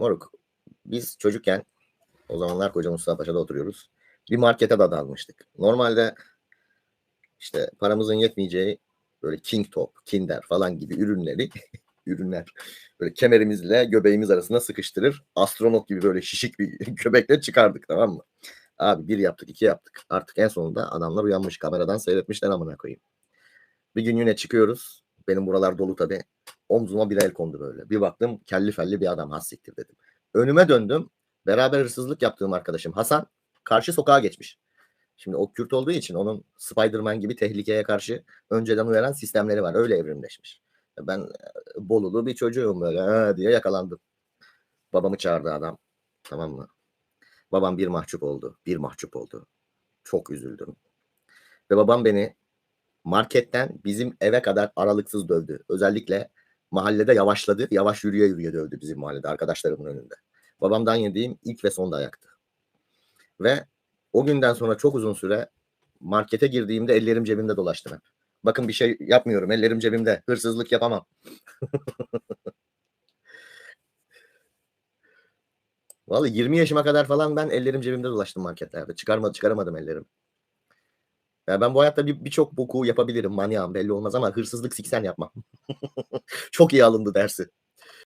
Moruk biz çocukken o zamanlar Koca Mustafa Paşa'da oturuyoruz. Bir markete de dalmıştık. Normalde işte paramızın yetmeyeceği böyle King Top, Kinder falan gibi ürünleri ürünler böyle kemerimizle göbeğimiz arasında sıkıştırır. Astronot gibi böyle şişik bir göbekle çıkardık tamam mı? Abi bir yaptık, iki yaptık. Artık en sonunda adamlar uyanmış. Kameradan seyretmişler amına koyayım. Bir gün yine çıkıyoruz. Benim buralar dolu tabii. Omzuma bir el kondu böyle. Bir baktım kelli felli bir adam. Hassiktir dedim. Önüme döndüm. Beraber hırsızlık yaptığım arkadaşım Hasan karşı sokağa geçmiş. Şimdi o Kürt olduğu için onun Spider-Man gibi tehlikeye karşı önceden uyaran sistemleri var. Öyle evrimleşmiş. Ben e, Bolulu bir çocuğum böyle diye yakalandım. Babamı çağırdı adam. Tamam mı? Babam bir mahcup oldu. Bir mahcup oldu. Çok üzüldüm. Ve babam beni marketten bizim eve kadar aralıksız dövdü. Özellikle mahallede yavaşladı. Yavaş yürüye yürüye dövdü bizim mahallede arkadaşlarımın önünde. Babamdan yediğim ilk ve son dayaktı. Ve o günden sonra çok uzun süre markete girdiğimde ellerim cebimde dolaştım hep. Bakın bir şey yapmıyorum. Ellerim cebimde. Hırsızlık yapamam. Vallahi 20 yaşıma kadar falan ben ellerim cebimde dolaştım marketlerde. Çıkarma, çıkaramadım ellerimi. Ya ben bu hayatta bir- birçok boku yapabilirim. Manyağım belli olmaz ama hırsızlık siksen yapmam. Çok iyi alındı dersi.